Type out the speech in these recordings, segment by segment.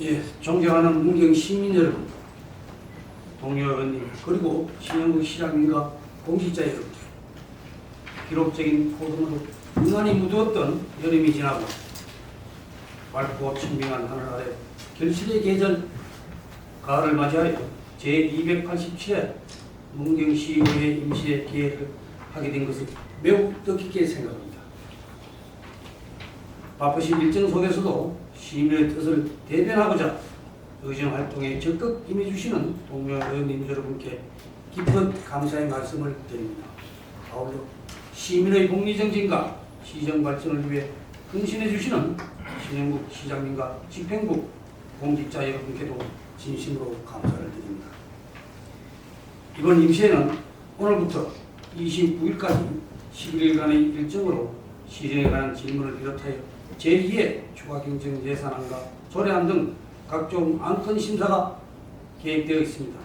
예, 존경하는 문경 시민 여러분, 동료 의원님, 그리고 신영국 시장님과 공직자 여러분, 기록적인 포동으로 유난히 무더웠던 여름이 지나고 밝고 천명한 하늘 아래 결실의 계절 가을을 맞이하여 제287회 문경시의회 임시회 기회를 하게 된 것을 매우 뜻깊게 생각합니다. 바쁘신 일정 속에서도 시민의 뜻을 대변하고자 의정 활동에 적극 임해주시는 동료 의원님 여러분께 깊은 감사의 말씀을 드립니다. 아울러 시민의 복리 정진과 시정 발전을 위해 헌신해 주시는 신영국 시장님과 집행부 공직자 여러분께도 진심으로 감사를 드립니다. 이번 임시회는 오늘부터 29일까지 11일간의 일정으로 시정에 관한 질문을 비롯하여 제2의 추가 경정 예산안과 조례안 등 각종 안건 심사가 계획되어 있습니다.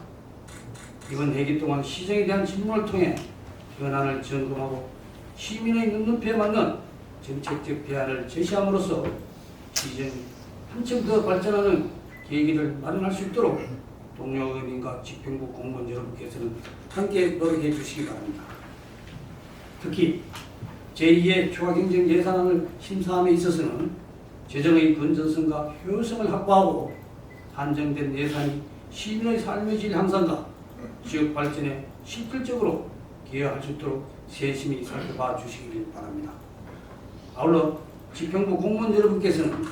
이번 회기 동안 시정에 대한 질문을 통해 현안을 점검하고 시민의 눈높이에 맞는 정책적 대안을 제시함으로써 시정이 한층 더 발전하는 계기를 마련할 수 있도록 동료 의원님과 집행부 공무원 여러분께서는 함께 노력해 주시기 바랍니다. 특히 제2의 추가 경정 예산안을 심사함에 있어서는 재정의 건전성과 효율성을 확보하고 한정된 예산이 시민의 삶의 질 향상과 지역 발전에 실질적으로 기여할 수 있도록 세심히 살펴봐 주시길 바랍니다. 아울러 집행부 공무원 여러분께서는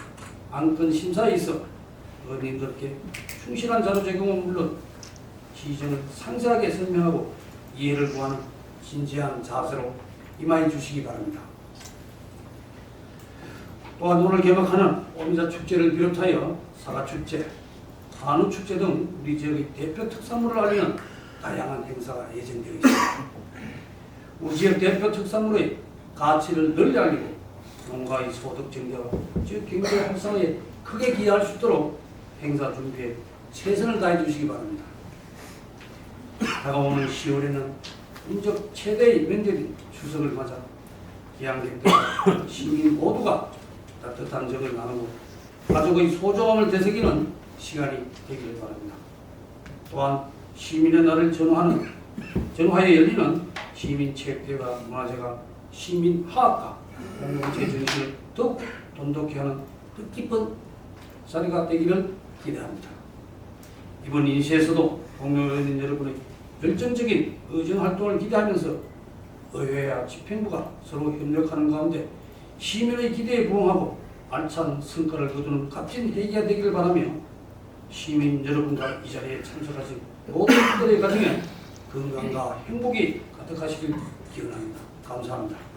안건 심사에 있어 의원님들께 충실한 자료 제공은 물론 시정을 상세하게 설명하고 이해를 구하는 진지한 자세로 임하여 주시기 바랍니다. 또한 오늘 개막하는 오미자 축제를 비롯하여 사과 축제, 한우 축제 등 우리 지역의 대표 특산물을 알리는 다양한 행사가 예정되어 있습니다. 우리 지역 대표 특산물의 가치를 널리 알리고 농가의 소득 증대와 지역 경제 활성화에 크게 기여할 수 있도록 행사 준비에 최선을 다해 주시기 바랍니다. 다가오는 10월에는 인적 최대의 명절인 추석을 맞아 기양객들 시민 모두가 따뜻한 정을 나누고 가족의 소중함을 되새기는 시간이 되기를 바랍니다. 또한 시민의 날을 전후하는 전후하에 열리는 시민 체육대회가 문화제가 시민 화합과 공동체 정신을 더욱 돈독히 하는 뜻깊은 자리가 되기를 기대합니다. 이번 인시에서도 동료 의원님 여러분의 열정적인 의정 활동을 기대하면서 의회와 집행부가 서로 협력하는 가운데 시민의 기대에 부응하고 알찬 성과를 거두는 값진 회기가 되기를 바라며 시민 여러분과 이 자리에 참석하신 모든 분들의 가정에 건강과 행복이 가득하시길 기원합니다. 감사합니다.